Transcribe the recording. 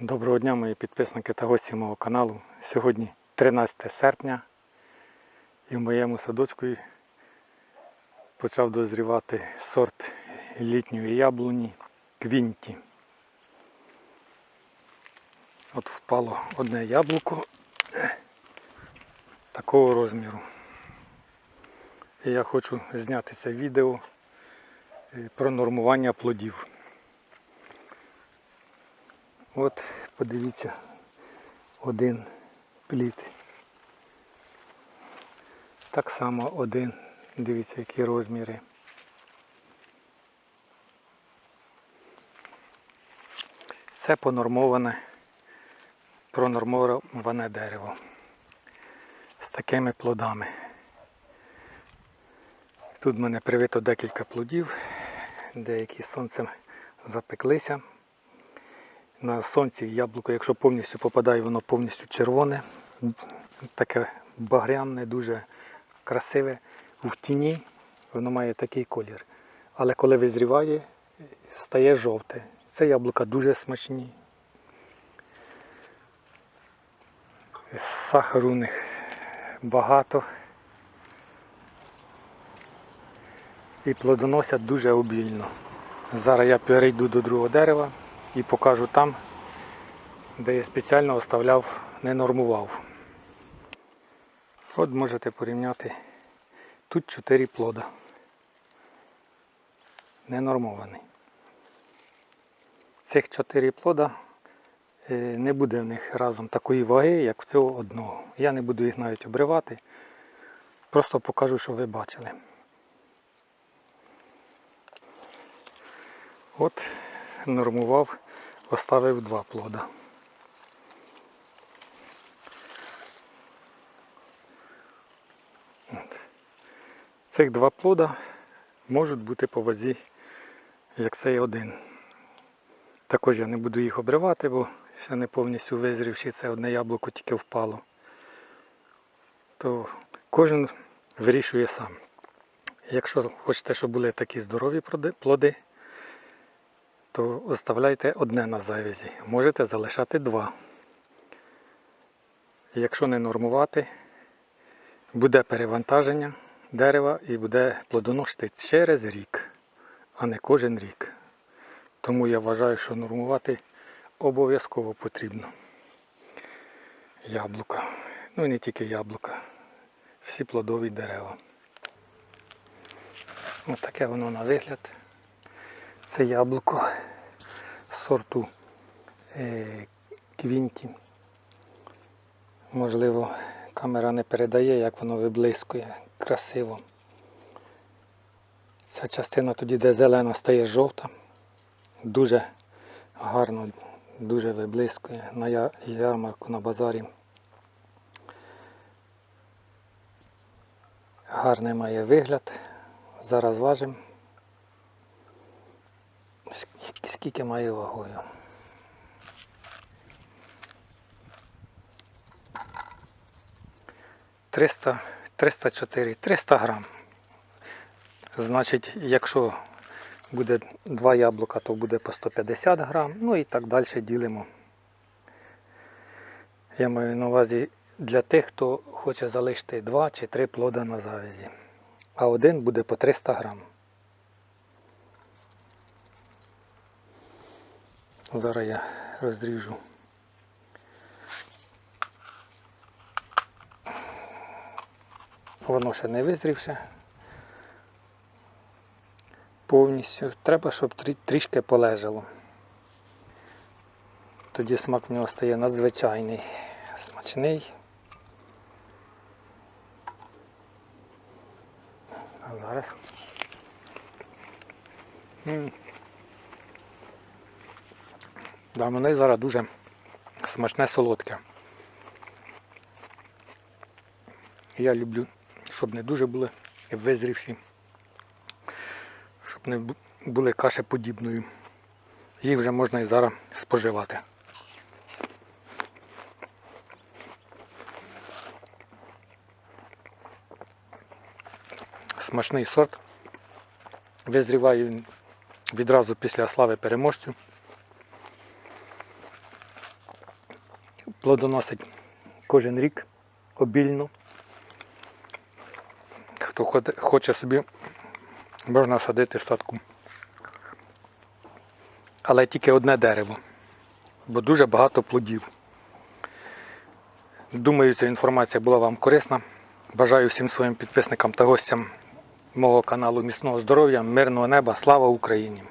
Доброго дня, мої підписники та гості мого каналу. Сьогодні 13 серпня і в моєму садочку почав дозрівати сорт літньої яблуні Квінті. От впало одне яблуко такого розміру. І я хочу зняти це відео е, про нормування плодів. От подивіться один плід. Так само один. Дивіться, які розміри. Це понормоване, пронормоване дерево з такими плодами. Тут в мене привито декілька плодів, деякі сонцем запеклися. На сонці яблуко, якщо повністю попадає, воно повністю червоне, таке багряне, дуже красиве. В тіні воно має такий колір. Але коли визріває, стає жовте. Це яблука дуже смачні. Сахару у них багато. І плодоносять дуже обільно. Зараз я перейду до другого дерева і покажу там, де я спеціально оставляв, не нормував. От можете порівняти. Тут 4 плода. Не нормований. Цих 4 плода е, не буде в них разом такої ваги, як в цього одного. Я не буду їх навіть обривати. Просто покажу, що ви бачили. От нормував, оставив два плода. Цих два плода можуть бути по вазі, як цей один. Також я не буду їх обривати, бо ще не повністю визрівши, це одне яблуко тільки впало. То кожен вирішує сам. Якщо хочете, щоб були такі здорові плоди, то оставляйте одне на завязі. Можете залишати два. Якщо не нормувати, буде перевантаження дерева і буде плодоносити через рік, а не кожен рік. Тому я вважаю, що нормувати обов'язково потрібно. Яблука. Ну і не тільки яблука. Всі плодові дерева. Ось таке воно на вигляд. Це яблуко сорту е, квінті. Можливо, камера не передає, як воно виблискує красиво. Ця частина тоді, де зелена стає жовта, дуже гарно, дуже виблискує на ярмарку на базарі. Гарний має вигляд. Зараз важимо. Ск- Скільки має вагою? Триста, 304, 300 грам. Значить, якщо буде два яблука, то буде по 150 грам. Ну і так далі ділимо. Я маю на увазі для тих, хто хоче залишити два чи три плода на завязі. А один буде по 300 грам. Зараз я розріжу. Воно ще не визрівше. Повністю. Треба, щоб трішки полежало. Тоді смак в нього стає надзвичайний, смачний. А зараз. М. Да, воно і зараз дуже смачне солодке. Я люблю, щоб не дуже були визрівші, щоб не бу- були кашеподібною. Їх вже можна і зараз споживати. Смачний сорт. Визріває він відразу після слави переможцю. Плодоносить кожен рік обільно. Хто хоче собі, можна садити садку. Але тільки одне дерево, бо дуже багато плодів. Думаю, ця інформація була вам корисна. Бажаю всім своїм підписникам та гостям мого каналу міцного здоров'я, мирного неба, слава Україні!